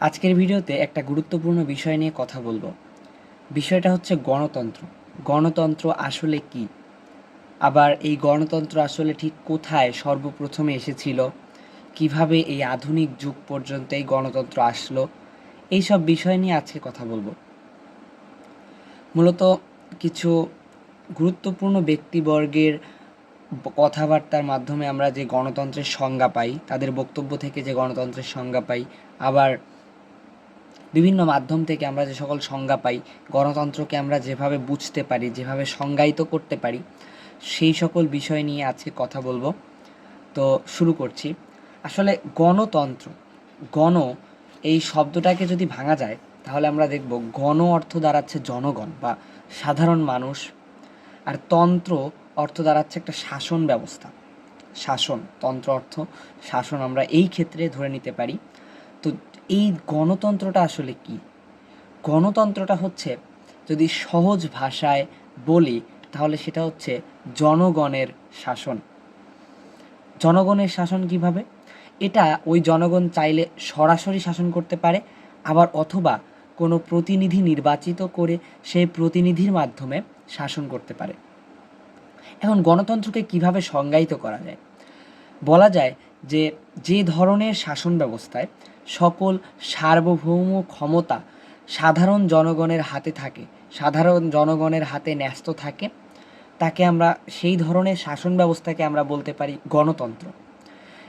আজকের ভিডিওতে একটা গুরুত্বপূর্ণ বিষয় নিয়ে কথা বলব। বিষয়টা হচ্ছে গণতন্ত্র। গণতন্ত্র আসলে কি? আবার এই গণতন্ত্র আসলে ঠিক কোথায় সর্বপ্রথমে এসেছিল? কীভাবে এই আধুনিক যুগ পর্যন্ত এই গণতন্ত্র আসলো? এইসব বিষয় নিয়ে আজকে কথা বলব। মূলত কিছু গুরুত্বপূর্ণ ব্যক্তিবর্গের কথাবার্তার মাধ্যমে আমরা যে গণতন্ত্রের সংজ্ঞা পাই, তাদের বক্তব্য থেকে যে গণতন্ত্রের সংজ্ঞা পাই, আবার বিভিন্ন মাধ্যম থেকে আমরা যে সকল সংজ্ঞা পাই, গণতন্ত্রকে আমরা যেভাবে বুঝতে পারি, যেভাবে সংজ্ঞায়িত করতে পারি, সেই সকল বিষয় নিয়ে আজকে কথা বলব। তো শুরু করছি। আসলে গণতন্ত্র, গণ এই শব্দটাকে যদি ভাঙা যায়, তাহলে আমরা দেখব গণ অর্থ দাঁড়াচ্ছে জনগণ বা সাধারণ মানুষ, আর তন্ত্র অর্থ দাঁড়াচ্ছে একটা শাসন ব্যবস্থা। শাসন, তন্ত্র অর্থ, শাসন আমরা এই ক্ষেত্রে ধরে নিতে পারি। এই গণতন্ত্রটা আসলে কি? গণতন্ত্রটা হচ্ছে যদি সহজ ভাষায় বলি, তাহলে সেটা হচ্ছে জনগণের শাসন। জনগণের শাসন কীভাবে? এটা ওই জনগণ চাইলে সরাসরি শাসন করতে পারে, আবার অথবা কোনো প্রতিনিধি নির্বাচিত করে সেই প্রতিনিধির মাধ্যমে শাসন করতে পারে। এখন গণতন্ত্রকে কীভাবে সংজ্ঞায়িত করা যায়? বলা যায় যে যে ধরনের শাসন ব্যবস্থায় সকল সার্বভৌম ক্ষমতা সাধারণ জনগণের হাতে থাকে, সাধারণ জনগণের হাতে ন্যস্ত থাকে, তাকে আমরা সেই ধরনের শাসন ব্যবস্থাকে আমরা বলতে পারি গণতন্ত্র।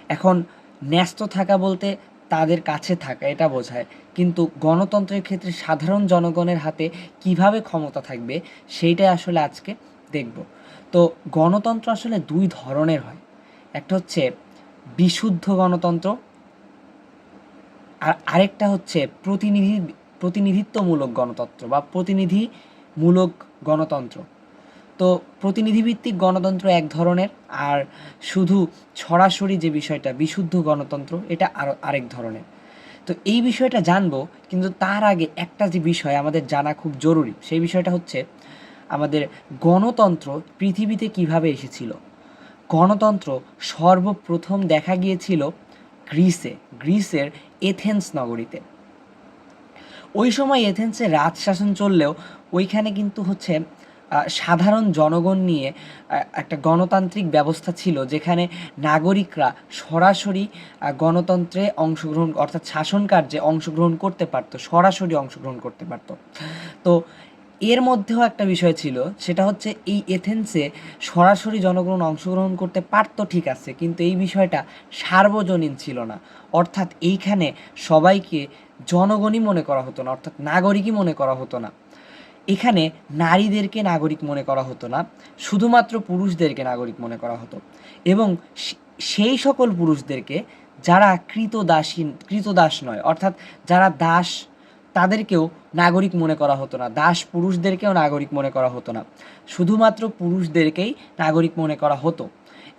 এখন ন্যস্ত থাকা বলতে তাদের কাছে থাকা, এটা বোঝায়। কিন্তু গণতন্ত্রের ক্ষেত্রে সাধারণ জনগণের হাতে কীভাবে ক্ষমতা থাকবে, সেইটাই আসলে আজকে দেখব। তো গণতন্ত্র আসলে দুই ধরনের হয়। একটা হচ্ছে বিশুদ্ধ গণতন্ত্র আর আরেকটা হচ্ছে প্রতিনিধি, প্রতিনিধিত্বমূলক গণতন্ত্র বা প্রতিনিধিমূলক গণতন্ত্র। তো প্রতিনিধিভিত্তিক গণতন্ত্র এক ধরনের আর শুধু সরাসরি যে বিষয়টা, বিশুদ্ধ গণতন্ত্র, এটা আরও আরেক ধরনের। তো এই বিষয়টা জানব, কিন্তু তার আগে একটা যে বিষয় আমাদের জানা খুব জরুরি, সেই বিষয়টা হচ্ছে আমাদের গণতন্ত্র পৃথিবীতে কীভাবে এসেছিল? গণতন্ত্র সর্বপ্রথম দেখা গিয়েছিল গ্রিসে। গ্রিসের এথেন্স নগরীতে। ওই সময় এথেন্সে রাজ শাসন চললেও ওইখানে কিন্তু হচ্ছে সাধারণ জনগণ নিয়ে একটা গণতান্ত্রিক ব্যবস্থা ছিল যেখানে নাগরিকরা সরাসরি গণতন্ত্রে অংশগ্রহণ অর্থাৎ শাসন কার্যে অংশগ্রহণ করতে পারতো, সরাসরি অংশগ্রহণ করতে পারতো। তো এর মধ্যেও একটা বিষয় ছিল, সেটা হচ্ছে এই এথেন্সে সরাসরি জনগণ অংশগ্রহণ করতে পারতো ঠিক আছে, কিন্তু এই বিষয়টা সার্বজনীন ছিল না। অর্থাৎ এইখানে সবাইকে জনগণই মনে করা হতো না, অর্থাৎ নাগরিকই মনে করা হতো না। এখানে নারীদেরকে নাগরিক মনে করা হতো না, শুধুমাত্র পুরুষদেরকে নাগরিক মনে করা হতো। এবং সেই সকল পুরুষদেরকে যারা কৃতদাসী, কৃতদাস নয়, অর্থাৎ যারা দাস তাদেরকেও নাগরিক মনে করা হতো না। দাস পুরুষদেরকেও নাগরিক মনে করা হতো না। শুধুমাত্র পুরুষদেরকেই নাগরিক মনে করা হতো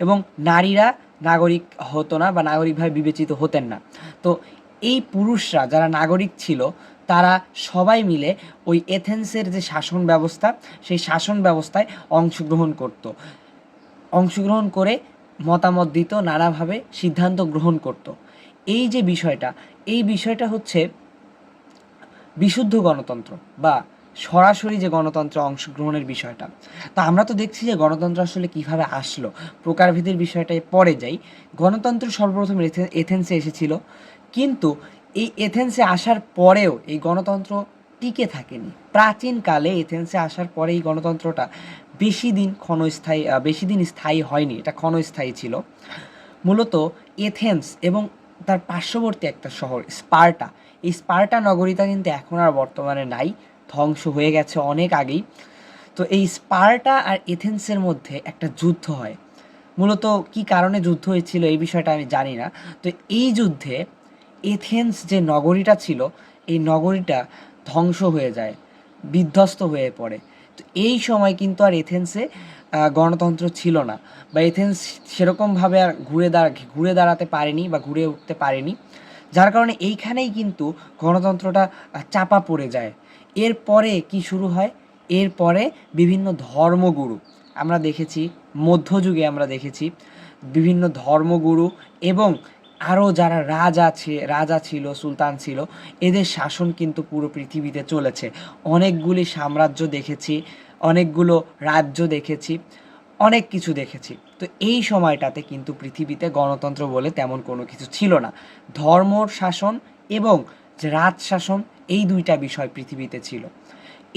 এবং নারীরা নাগরিক হতো না বা নাগরিকভাবে বিবেচিত হতেন না। তো এই পুরুষরা যারা নাগরিক ছিল, তারা সবাই মিলে ওই এথেন্সের যে শাসন ব্যবস্থা, সেই শাসন ব্যবস্থায় অংশগ্রহণ করত। অংশগ্রহণ করে মতামত দিত, নানাভাবে সিদ্ধান্ত গ্রহণ করত। এই যে বিষয়টা, এই বিষয়টা হচ্ছে বিশুদ্ধ গণতন্ত্র বা সরাসরি যে গণতন্ত্রে অংশগ্রহণের বিষয়টা। তা আমরা তো দেখছি যে গণতন্ত্র আসলে কীভাবে আসলো, প্রকারভেদের বিষয়টায় পরে যাই। গণতন্ত্র সর্বপ্রথম এথে- এথেন্সে এসেছিল। কিন্তু এই এথেন্সে আসার পরেও এই গণতন্ত্র টিকে থাকেনি। প্রাচীনকালে এথেন্সে আসার পরে এই গণতন্ত্রটা বেশি দিন ক্ষণস্থায়ী বেশি দিন স্থায়ী হয়নি। এটা ক্ষণস্থায়ী ছিল। মূলত এথেন্স এবং তার পার্শ্ববর্তী একটা শহর, স্পার্টা এই স্পার্টা নগরীটা কিন্তু এখন আর বর্তমানে নাই, ধ্বংস হয়ে গেছে অনেক আগেই। তো এই স্পার্টা আর এথেন্সের মধ্যে একটা যুদ্ধ হয়। মূলত কি কারণে যুদ্ধ হয়েছিল এই বিষয়টা আমি জানি না। তো এই যুদ্ধে এথেন্স যে নগরীটা ছিল, এই নগরীটা ধ্বংস হয়ে যায়, বিধ্বস্ত হয়ে পড়ে। তো এই সময় কিন্তু আর এথেন্সে গণতন্ত্র ছিল না বা এথেন্স সেরকমভাবে আর ঘুরে দাঁড়া, ঘুরে দাঁড়াতে পারেনি বা ঘুরে উঠতে পারেনি। যার কারণে এইখানেই কিন্তু গণতন্ত্রটা চাপা পড়ে যায়। এরপরে কি শুরু হয়? এরপরে বিভিন্ন ধর্মগুরু, আমরা দেখেছি, মধ্যযুগে আমরা দেখেছি, বিভিন্ন ধর্মগুরু এবং আরও যারা রাজা রাজা ছিল, সুলতান ছিল, এদের শাসন কিন্তু পুরো পৃথিবীতে চলেছে। অনেকগুলি সাম্রাজ্য দেখেছি, অনেকগুলো রাজ্য দেখেছি, অনেক কিছু দেখেছি। তো এই সময়টাতে কিন্তু পৃথিবীতে গণতন্ত্র বলে তেমন কোনো কিছু ছিল না। ধর্মর শাসন এবং রাজ শাসন এই দুইটা বিষয় পৃথিবীতে ছিল।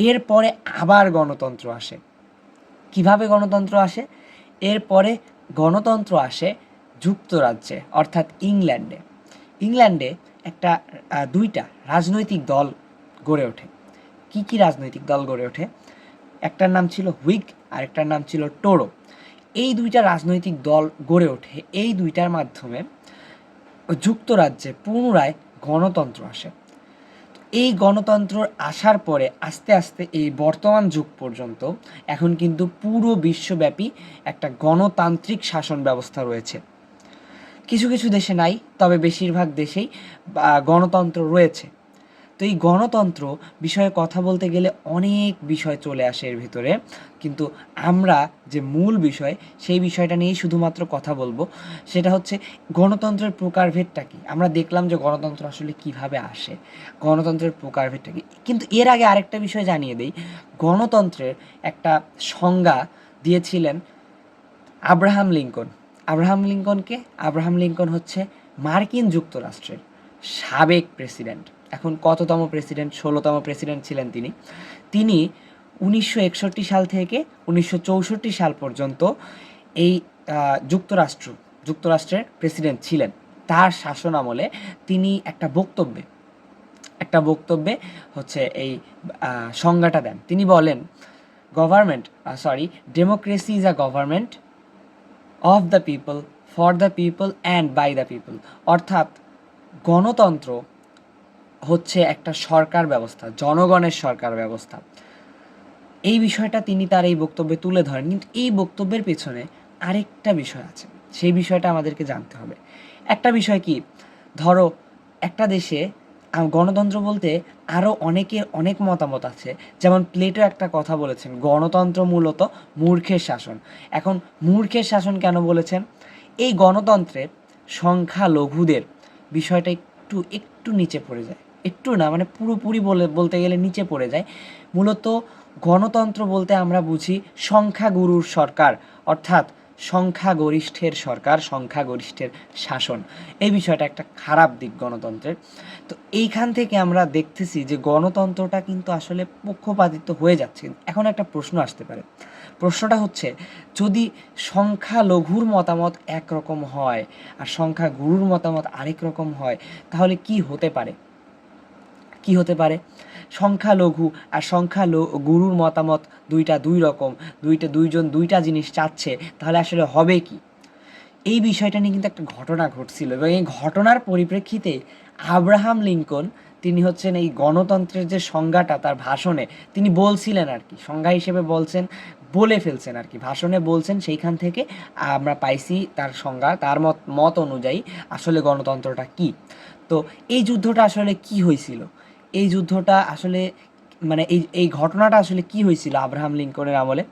এরপরে আবার গণতন্ত্র আসে। কীভাবে গণতন্ত্র আসে? এরপরে গণতন্ত্র আসে যুক্তরাজ্যে, অর্থাৎ ইংল্যান্ডে। ইংল্যান্ডে একটা দুইটা রাজনৈতিক দল গড়ে ওঠে। কি কি রাজনৈতিক দল গড়ে ওঠে? একটার নাম ছিল হুইগ আর একটার নাম ছিল টোরো। এই দুইটা রাজনৈতিক দল গড়ে ওঠে। এই দুইটার মাধ্যমে যুক্তরাজ্যে পুনরায় গণতন্ত্র আসে। এই গণতন্ত্র আসার পরে আস্তে আস্তে এই বর্তমান যুগ পর্যন্ত এখন কিন্তু পুরো বিশ্বব্যাপী একটা গণতান্ত্রিক শাসন ব্যবস্থা রয়েছে। কিছু কিছু দেশে নাই, তবে বেশিরভাগ দেশেই গণতন্ত্র রয়েছে। তো এই গণতন্ত্র বিষয়ে কথা বলতে গেলে অনেক বিষয় চলে আসে এর ভিতরে। কিন্তু আমরা যে মূল বিষয়, সেই বিষয়টা নিয়েই শুধুমাত্র কথা বলব। সেটা হচ্ছে গণতন্ত্রের প্রকারভেদটা কি? আমরা দেখলাম যে গণতন্ত্র আসলে কীভাবে আসে। গণতন্ত্রের প্রকারভেদটা কি? কিন্তু এর আগে আরেকটা বিষয় জানিয়ে দেই। গণতন্ত্রের একটা সংজ্ঞা দিয়েছিলেন আব্রাহাম লিঙ্কন। আব্রাহাম লিঙ্কনকে? আব্রাহাম লিঙ্কন হচ্ছে মার্কিন যুক্তরাষ্ট্রের সাবেক প্রেসিডেন্ট। এখন কততম প্রেসিডেন্ট ষোলোতম প্রেসিডেন্ট ছিলেন তিনি? তিনি উনিশশো একষট্টি সাল থেকে উনিশশো চৌষট্টি সাল পর্যন্ত এই যুক্তরাষ্ট্র, যুক্তরাষ্ট্রের প্রেসিডেন্ট ছিলেন। তার শাসন আমলে তিনি একটা বক্তব্যে একটা বক্তব্যে হচ্ছে এই সংজ্ঞাটা দেন। তিনি বলেন government sorry democracy is a government of the people for the people and by the people অর্থাৎ গণতন্ত্র হচ্ছে একটা সরকার ব্যবস্থা, জনগণের সরকার ব্যবস্থা। এই বিষয়টা তিনি তার এই বক্তব্যে তুলে ধরেন, কিন্তু এই বক্তব্যের পেছনে আরেকটা বিষয় আছে। সেই বিষয়টা আমাদেরকে জানতে হবে। একটা বিষয় কি? ধরো, একটা দেশে গণতন্ত্র বলতে আরও অনেকের অনেক মতামত আছে। যেমন প্লেটো একটা কথা বলেছেন, গণতন্ত্র মূলত মূর্খের শাসন। এখন মূর্খের শাসন কেন বলেছেন? এই গণতন্ত্রের সংখ্যালঘুদের বিষয়টা একটু একটু নিচে পড়ে যায়। একটু না মানে পুরোপুরি বলে, বলতে গেলে নিচে পড়ে যায়। মূলত গণতন্ত্র বলতে আমরা বুঝি সংখ্যাগুরুর সরকার, অর্থাৎ সংখ্যাগরিষ্ঠের সরকার, সংখ্যাগরিষ্ঠের শাসন। এই বিষয়টা একটা খারাপ দিক গণতন্ত্রের। তো এইখান থেকে আমরা দেখতেছি যে গণতন্ত্রটা কিন্তু আসলে পক্ষপাতিত্ব হয়ে যাচ্ছে। এখন একটা প্রশ্ন আসতে পারে। প্রশ্নটা হচ্ছে, যদি সংখ্যালঘুর মতামত একরকম হয় আর সংখ্যাগুরুর মতামত আরেক রকম হয়, তাহলে কি হতে পারে? কি হতে পারে? সংখ্যালঘু আর সংখ্যালঘু গুরুর মতামত দুইটা দুই রকম, দুইটা দুইজন দুইটা জিনিস চাচ্ছে, তাহলে আসলে হবে কি? এই বিষয়টা নিয়ে কিন্তু একটা ঘটনা ঘটছিল এবং এই ঘটনার পরিপ্রেক্ষিতে আব্রাহাম লিঙ্কন, তিনি হচ্ছেন এই গণতন্ত্রের যে সংজ্ঞাটা তার ভাষণে, তিনি বলছিলেন আর কি, সংজ্ঞা হিসেবে বলছেন, বলে ফেলছেন আর কি, ভাষণে বলছেন সেইখান থেকে আমরা পাইছি তার সংজ্ঞা, তার মত মত অনুযায়ী আসলে গণতন্ত্রটা কি? তো এই যুদ্ধটা আসলে কি হয়েছিল এই যুদ্ধটা আসলে মানে এই এই ঘটনাটা আসলে কি হয়েছিল আব্রাহাম লিঙ্কনের আমলে?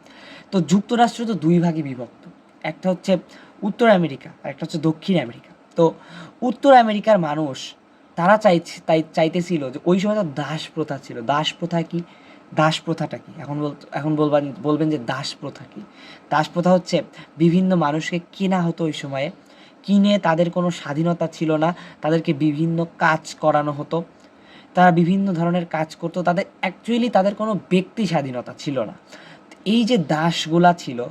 তো যুক্তরাষ্ট্র তো দুই ভাগে বিভক্ত। একটা হচ্ছে উত্তর আমেরিকা আর একটা হচ্ছে দক্ষিণ আমেরিকা। তো উত্তর আমেরিকার মানুষ, তারা চাইছে, তাই, চাইতেছিল যে ওই সময় তো দাস প্রথা ছিল। দাস প্রথা কি? দাস প্রথাটা কি? এখন বল, এখন বলবেন বলবেন যে দাস প্রথা কি? দাস প্রথা হচ্ছে বিভিন্ন মানুষকে কেনা হতো ওই সময়ে। কিনে তাদের কোনো স্বাধীনতা ছিল না। তাদেরকে বিভিন্ন কাজ করানো হতো। তারা বিভিন্ন ধরনের কাজ করতো, তাদের অ্যাকচুয়ালি তাদের কোনো ব্যক্তি স্বাধীনতা ছিল না। এই যে দাসগুলা ছিল,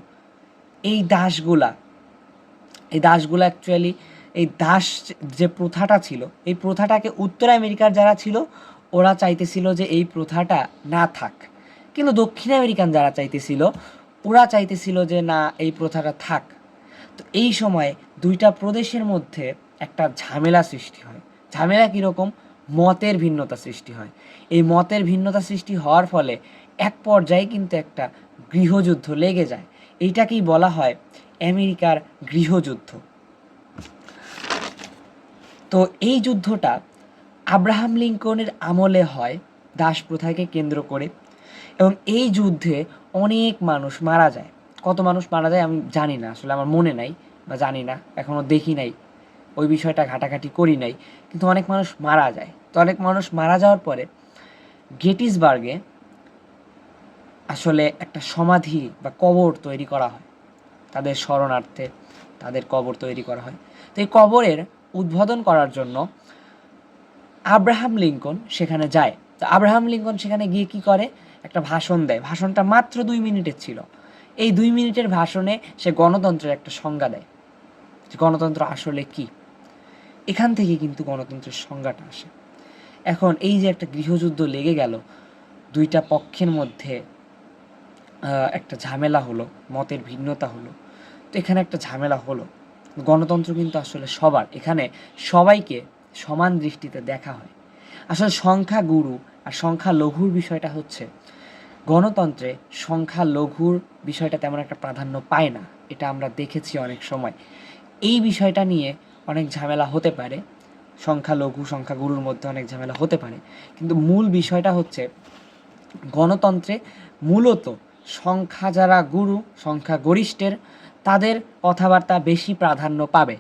এই দাসগুলা, এই দাসগুলো অ্যাকচুয়ালি এই দাস যে প্রথাটা ছিল, এই প্রথাটাকে উত্তর আমেরিকার যারা ছিল, ওরা চাইতেছিল যে এই প্রথাটা না থাক। কিন্তু দক্ষিণ আমেরিকান যারা চাইতেছিল, ওরা চাইতেছিল যে না, এই প্রথাটা থাক। তো এই সময় দুইটা প্রদেশের মধ্যে একটা ঝামেলা সৃষ্টি হয়। ঝামেলা কীরকম? মতের ভিন্নতা সৃষ্টি হয়। এই মতের ভিন্নতা সৃষ্টি হওয়ার ফলে এক পর্যায়ে কিন্তু একটা গৃহযুদ্ধ লেগে যায়। এইটাকেই বলা হয় আমেরিকার গৃহযুদ্ধ। তো এই যুদ্ধটা আব্রাহাম লিঙ্কনের আমলে হয় দাস প্রথাকে কেন্দ্র করে। এবং এই যুদ্ধে অনেক মানুষ মারা যায়। কত মানুষ মারা যায় আমি জানি না, আসলে আমার মনে নাই বা জানি না এখনও দেখি নাই। ওই বিষয়টা ঘাটাঘাটি করি নাই, কিন্তু অনেক মানুষ মারা যায়। তো অনেক মানুষ মারা যাওয়ার পরে গেটিসবার্গে আসলে একটা সমাধি বা কবর তৈরি করা হয়। তাদের শরণার্থে তাদের কবর তৈরি করা হয়। তো এই কবরের উদ্বোধন করার জন্য আব্রাহাম লিঙ্কন সেখানে যায়। তো আব্রাহাম লিঙ্কন সেখানে গিয়ে কি করে? একটা ভাষণ দেয়। ভাষণটা মাত্র দুই মিনিটের ছিল। এই দুই মিনিটের ভাষণে সে গণতন্ত্রের একটা সংজ্ঞা দেয়। যে গণতন্ত্র আসলে কি? এখান থেকে কিন্তু গণতন্ত্রের সংজ্ঞাটা আসে। এখন এই যে একটা গৃহযুদ্ধ লেগে গেল, দুইটা পক্ষের মধ্যে একটা ঝামেলা হলো, মতের ভিন্নতা হলো। তো এখানে একটা ঝামেলা হলো। গণতন্ত্র কিন্তু আসলে সবার, এখানে সবাইকে সমান দৃষ্টিতে দেখা হয়। আসলে সংখ্যা গুরু আর সংখ্যা লঘুর বিষয়টা হচ্ছে, গণতন্ত্রে সংখ্যা লঘুর বিষয়টা তেমন একটা প্রাধান্য পায় না, এটা আমরা দেখেছি অনেক সময়। এই বিষয়টা নিয়ে অনেক ঝামেলা হতে পারে সংখ্যা লঘু সংখ্যা গুরুর মধ্যে অনেক ঝামেলা হতে পারে। কিন্তু মূল বিষয়টা হচ্ছে, গণতন্ত্রে মূলত সংখ্যা যারা গুরু, সংখ্যা গরিষ্ঠের, তাদের কথাবার্তা বেশি প্রাধান্য পাবে।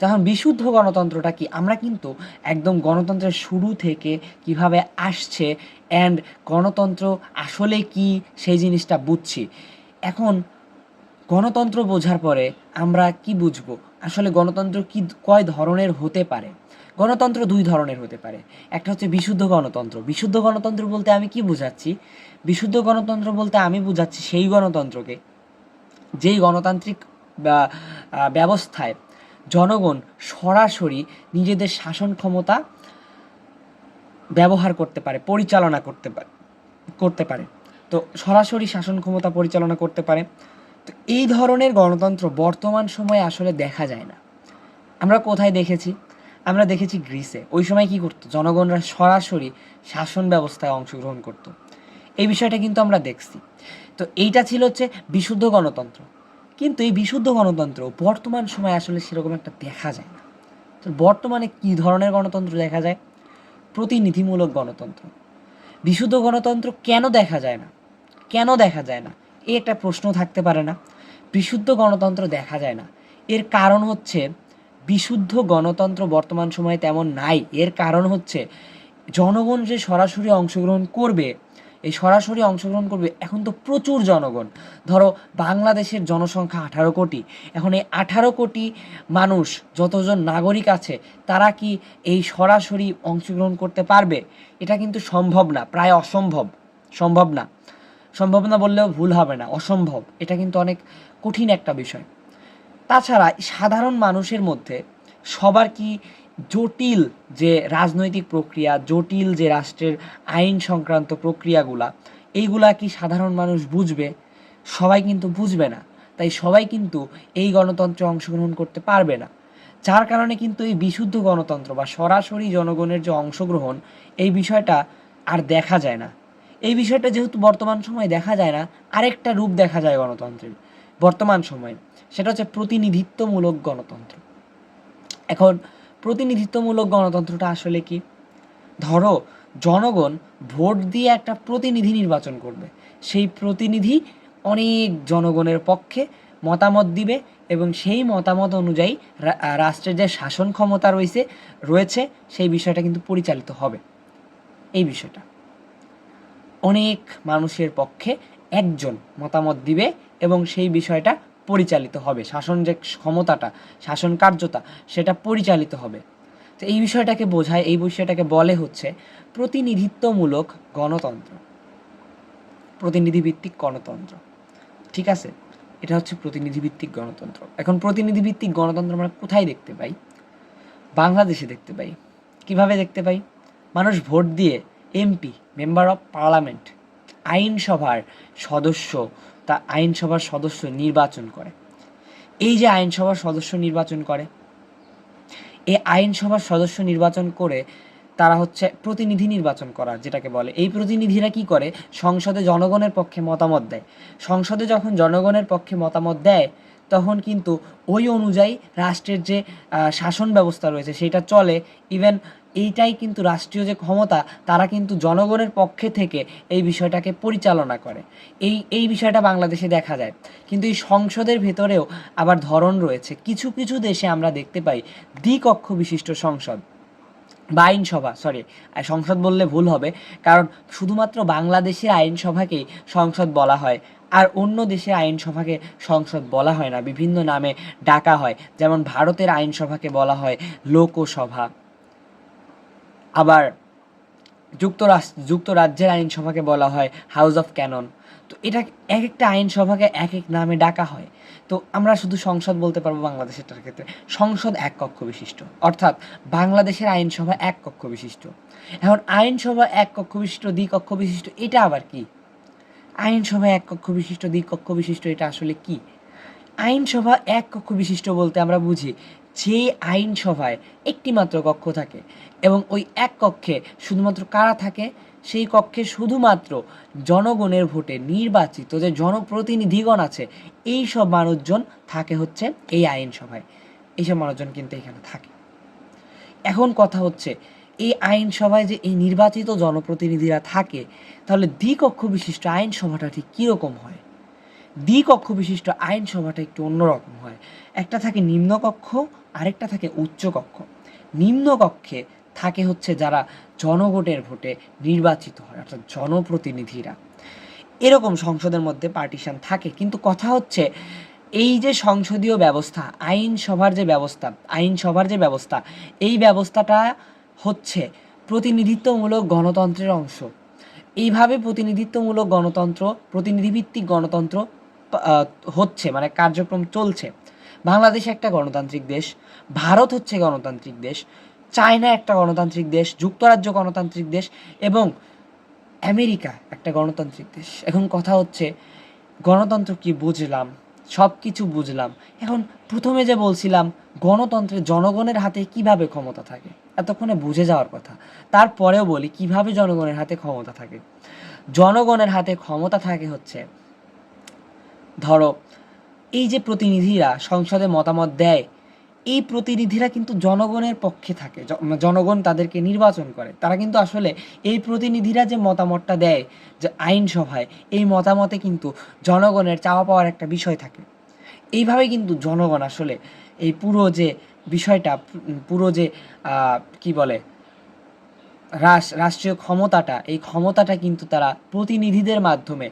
তখন বিশুদ্ধ গণতন্ত্রটা কি? আমরা কিন্তু একদম গণতন্ত্রের শুরু থেকে কীভাবে আসছে অ্যান্ড গণতন্ত্র আসলে কি, সেই জিনিসটা বুঝছি। এখন গণতন্ত্র বোঝার পরে আমরা কি বুঝব? আসলে গণতন্ত্র কি, কয় ধরনের হতে পারে? গণতন্ত্র দুই ধরনের হতে পারে। একটা হচ্ছে বিশুদ্ধ গণতন্ত্র। বিশুদ্ধ গণতন্ত্র বলতে আমি কি বোঝাচ্ছি? বিশুদ্ধ গণতন্ত্র বলতে আমি বোঝাচ্ছি সেই গণতন্ত্রকে, যেই গণতান্ত্রিক ব্যবস্থায় জনগণ সরাসরি নিজেদের শাসন ক্ষমতা ব্যবহার করতে পারে, পরিচালনা করতে পারে করতে পারে। তো সরাসরি শাসন ক্ষমতা পরিচালনা করতে পারে। তো এই ধরনের গণতন্ত্র বর্তমান সময়ে আসলে দেখা যায় না। আমরা কোথায় দেখেছি? আমরা দেখেছি গ্রিসে। ওই সময় কি করতো? জনগণরা সরাসরি শাসন ব্যবস্থায় অংশগ্রহণ করত। এই বিষয়টা কিন্তু আমরা দেখছি। তো এইটা ছিল হচ্ছে বিশুদ্ধ গণতন্ত্র। কিন্তু এই বিশুদ্ধ গণতন্ত্র বর্তমান সময়ে আসলে সেরকম একটা দেখা যায় না। তো বর্তমানে কী ধরনের গণতন্ত্র দেখা যায়? প্রতিনিধিমূলক গণতন্ত্র। বিশুদ্ধ গণতন্ত্র কেন দেখা যায় না? কেন দেখা যায় না? এই একটা প্রশ্ন থাকতে পারে না। বিশুদ্ধ গণতন্ত্র দেখা যায় না। এর কারণ হচ্ছে বিশুদ্ধ গণতন্ত্র বর্তমান সময়ে তেমন নাই। এর কারণ হচ্ছে, জনগণ যে সরাসরি অংশগ্রহণ করবে, এই সরাসরি অংশগ্রহণ করবে এখন তো প্রচুর জনগণ। ধরো, বাংলাদেশের জনসংখ্যা আঠারো কোটি। এখন এই আঠারো কোটি মানুষ, যতজন নাগরিক আছে, তারা কি এই সরাসরি অংশগ্রহণ করতে পারবে? এটা কিন্তু সম্ভব না, প্রায় অসম্ভব। সম্ভব না। সম্ভব না বললেও ভুল হবে না, অসম্ভব। এটা কিন্তু অনেক কঠিন একটা বিষয়। তাছাড়া সাধারণ মানুষের মধ্যে সবার কি জটিল যে রাজনৈতিক প্রক্রিয়া, জটিল যে রাষ্ট্রের আইন সংক্রান্ত প্রক্রিয়াগুলা, এইগুলা কি সাধারণ মানুষ বুঝবে? সবাই কিন্তু বুঝবে না। তাই সবাই কিন্তু এই গণতন্ত্রে অংশগ্রহণ করতে পারবে না। যার কারণে কিন্তু এই বিশুদ্ধ গণতন্ত্র বা সরাসরি জনগণের যে অংশগ্রহণ, এই বিষয়টা আর দেখা যায় না। এই বিষয়টা যেহেতু বর্তমান সময়ে দেখা যায় না, আরেকটা রূপ দেখা যায় গণতন্ত্রের বর্তমান সময়ে। সেটা হচ্ছে প্রতিনিধিত্বমূলক গণতন্ত্র। এখন প্রতিনিধিত্বমূলক গণতন্ত্রটা আসলে কি? ধরো, জনগণ ভোট দিয়ে একটা প্রতিনিধি নির্বাচন করবে। সেই প্রতিনিধি অনেক জনগণের পক্ষে মতামত দিবে এবং সেই মতামত অনুযায়ী রাষ্ট্রের যে শাসন ক্ষমতা রয়েছে রয়েছে, সেই বিষয়টা কিন্তু পরিচালিত হবে। এই বিষয়টা। অনেক মানুষের পক্ষে একজন মতামত দিবে এবং সেই বিষয়টা পরিচালিত হবে। শাসন যে ক্ষমতাটা, শাসন কার্যতা, সেটা পরিচালিত হবে। তো এই বিষয়টাকে বোঝায়, এই বিষয়টাকে বলে হচ্ছে প্রতিনিধিত্বমূলক গণতন্ত্র। প্রতিনিধিভিত্তিক গণতন্ত্র। ঠিক আছে? এটা হচ্ছে প্রতিনিধিভিত্তিক গণতন্ত্র। এখন প্রতিনিধিভিত্তিক গণতন্ত্র আমরা কোথায় দেখতে পাই? বাংলাদেশে দেখতে পাই। কীভাবে দেখতে পাই? মানুষ ভোট দিয়ে এমপি, মেম্বার অফ পার্লামেন্ট, আইনসভার সদস্য তা আইনসভার সদস্য নির্বাচন করে। এই যে আইনসভার সদস্য নির্বাচন করে, এই আইনসভার সদস্য নির্বাচন করে তারা হচ্ছে প্রতিনিধি নির্বাচন করা যেটাকে বলে। এই প্রতিনিধিরা কি করে? সংসদে জনগণের পক্ষে মতামত দেয়। সংসদে যখন জনগণের পক্ষে মতামত দেয়, তখন কিন্তু ওই অনুযায়ী রাষ্ট্রের যে শাসন ব্যবস্থা রয়েছে সেটা চলে। ইভেন এইটাই কিন্তু রাষ্ট্রীয় যে ক্ষমতা, তারা কিন্তু জনগণের পক্ষে থেকে এই বিষয়টাকে পরিচালনা করে। এই এই বিষয়টা বাংলাদেশে দেখা যায়। কিন্তু এই সংসদের ভেতরেও আবার ধরন রয়েছে। কিছু কিছু দেশে আমরা দেখতে পাই দ্বিকক্ষ বিশিষ্ট সংসদ বা আইনসভা সরি সংসদ বললে ভুল হবে। কারণ শুধুমাত্র বাংলাদেশের আইনসভাকেই সংসদ বলা হয়, আর অন্য দেশে আইনসভাকে সংসদ বলা হয় না। বিভিন্ন নামে ডাকা হয়। যেমন ভারতের আইনসভাকে বলা হয় লোকসভা। আবার যুক্তরাষ্ট্র যুক্তরাজ্যের আইনসভাকে বলা হয় হাউস অফ ক্যানন। তো এটা এক একটা আইনসভাকে এক এক নামে ডাকা হয়। তো আমরা শুধু সংসদ বলতে পারব বাংলাদেশেরটার ক্ষেত্রে। সংসদ এক কক্ষ বিশিষ্ট। অর্থাৎ বাংলাদেশের আইনসভা এক কক্ষ বিশিষ্ট। এখন আইনসভা এক কক্ষ বিশিষ্ট দ্বিকক্ষ বিশিষ্ট, এটা আবার কি? আইনসভা এক কক্ষ বিশিষ্ট দ্বিকক্ষ বিশিষ্ট, এটা আসলে কি? আইনসভা এক কক্ষ বিশিষ্ট বলতে আমরা বুঝি যে আইনসভায় একটি মাত্র কক্ষ থাকে এবং ওই এক কক্ষে শুধুমাত্র কারা থাকে? সেই কক্ষে শুধুমাত্র জনগণের ভোটে নির্বাচিত যে জনপ্রতিনিধিগণ আছে এই সব মানুষজন থাকে হচ্ছে এই আইনসভায়। এইসব মানুষজন কিন্তু এখানে থাকে। এখন কথা হচ্ছে, এই আইনসভায় যে এই নির্বাচিত জনপ্রতিনিধিরা থাকে, তাহলে দ্বিকক্ষ বিশিষ্ট আইনসভাটা ঠিক কীরকম হয়? দ্বিকক্ষ বিশিষ্ট আইনসভাটা একটু অন্যরকম হয়। একটা থাকে নিম্নকক্ষ আরেকটা থাকে উচ্চকক্ষ নিম্নকক্ষে থাকে হচ্ছে যারা জনগণের ভোটে নির্বাচিত হয়, অর্থাৎ জনপ্রতিনিধিরা। এরকম সংসদের মধ্যে পার্টিশন থাকে, কিন্তু কথা হচ্ছে এই যে সংসদীয় ব্যবস্থা, আইনসভার যে ব্যবস্থা, আইনসভার যে ব্যবস্থা, এই ব্যবস্থাটা হচ্ছে প্রতিনিধিত্বমূলক গণতন্ত্রের অংশ। এইভাবে প্রতিনিধিত্বমূলক গণতন্ত্র, প্রতিনিধিভিত্তিক গণতন্ত্র হচ্ছে মানে কার্যক্রম চলছে। বাংলাদেশ একটা গণতান্ত্রিক দেশ, ভারত হচ্ছে গণতান্ত্রিক দেশ, চায়না একটা গণতান্ত্রিক দেশ, যুক্তরাজ্য গণতান্ত্রিক দেশ এবং আমেরিকা একটা গণতান্ত্রিক দেশ। এখন কথা হচ্ছে, গণতন্ত্র কি বুঝলাম? সব কিছু বুঝলাম। এখন প্রথমে যে বলছিলাম গণতন্ত্রে জনগণের হাতে কীভাবে ক্ষমতা থাকে? এতক্ষণে বুঝে যাওয়ার কথা। তারপরেও বলি, কীভাবে জনগণের হাতে ক্ষমতা থাকে? জনগণের হাতে ক্ষমতা থাকে হচ্ছে, ধরো এই যে প্রতিনিধিরা সংসদে মতামত দেয়, এই প্রতিনিধিরা কিন্তু জনগণের পক্ষে থাকে জনগণ তাদেরকে নির্বাচন করে। তারা কিন্তু আসলে এই প্রতিনিধিরা যে মতামতটা দেয়, যে আইনসভায়, এই মতামতে কিন্তু জনগণের চাওয়া পাওয়ার একটা বিষয় থাকে। এইভাবে কিন্তু জনগণ আসলে এই পুরো যে বিষয়টা পুরো যে কি বলে রাষ্ট্রীয় ক্ষমতাটা, এই ক্ষমতাটা কিন্তু তারা প্রতিনিধিদের মাধ্যমে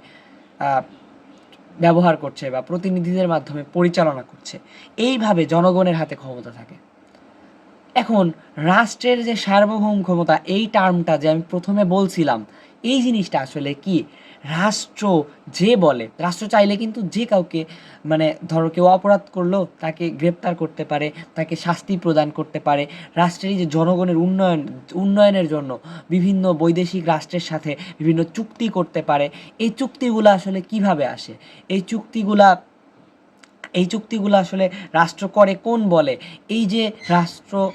ব্যবহার করছে বা প্রতিনিধিদের মাধ্যমে পরিচালনা করছে। এইভাবে জনগণের হাতে ক্ষমতা থাকে। এখন রাষ্ট্রের যে সার্বভৌম ক্ষমতা, এই টার্মটা যে আমি প্রথমে বলছিলাম, এই জিনিসটা আসলে কি? রাষ্ট্র যে বলে, রাষ্ট্র চাইলে কিন্তু যে কাউকে মানে ধরো কেউ অপরাধ করল, তাকে গ্রেপ্তার করতে পারে, তাকে শাস্তি প্রদান করতে পারে। রাষ্ট্রের যে জনগণের উন্নয়ন, উন্নয়নের জন্য বিভিন্ন বৈদেশিক রাষ্ট্রের সাথে বিভিন্ন চুক্তি করতে পারে। এই চুক্তিগুলো আসলে কীভাবে আসে? এই চুক্তিগুলা, এই চুক্তিগুলো আসলে রাষ্ট্র করে কোন বলে? এই যে রাষ্ট্র